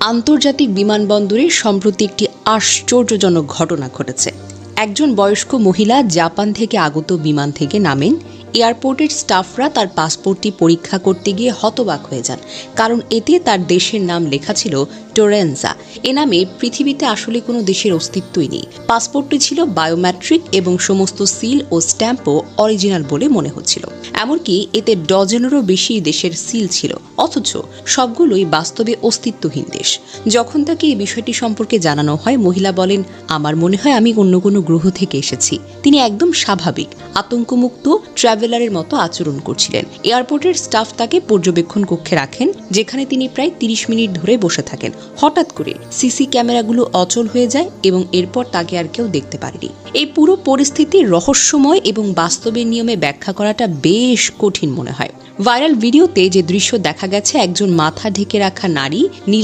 আন্তর্জাতিক বিমানবন্দরে সম্প্রতি একটি আশ্চর্যজনক ঘটনা ঘটেছে। একজন বয়স্ক মহিলা জাপান থেকে আগত বিমান থেকে নামেন এয়ারপোর্টের স্টাফরা তার পাসপোর্টটি পরীক্ষা করতে গিয়ে হতবাক হয়ে যান। কারণ এতে তার দেশের নাম লেখা ছিল টোরেন্সা এ নামে পৃথিবীতে আসলে কোনো দেশের অস্তিত্বই নেই। পাসপোর্টটি ছিল বায়োমেট্রিক এবং সমস্ত সিল ও স্ট্যাম্পও অরিজিনাল বলে মনে হচ্ছিল। এমনকি এতে ডজনেরও বেশি দেশের সিল ছিল। অথচ সবগুলোই বাস্তবে অস্তিত্বহীন দেশ। যখন তাকে এই বিষয়টি সম্পর্কে জানানো হয়, মহিলা বলেন, আমার মনে হয় আমি অন্য কোনো গ্রহ থেকে এসেছি। তিনি একদম স্বাভাবিক। আতঙ্কমুক্ত ট্রাভেলারের মতো আচরণ করছিলেন। এয়ারপোর্টের স্টাফ তাকে পর্যবেক্ষণ কক্ষে রাখেন, যেখানে তিনি প্রায় তিরিশ মিনিট ধরে বসে থাকেন। হঠাৎ করে সিসি ক্যামেরাগুলো অচল হয়ে যায় এবং এরপর তাকে আর কেউ দেখতে পারেনি। এই পুরো পরিস্থিতি রহস্যময় এবং বাস্তবের নিয়মে ব্যাখ্যা করাটা বেশ কঠিন মনে হয়। ভাইরাল ভিডিওতে যে দৃশ্য দেখা গেছে, একজন মাথা ঢেকে রাখা নারী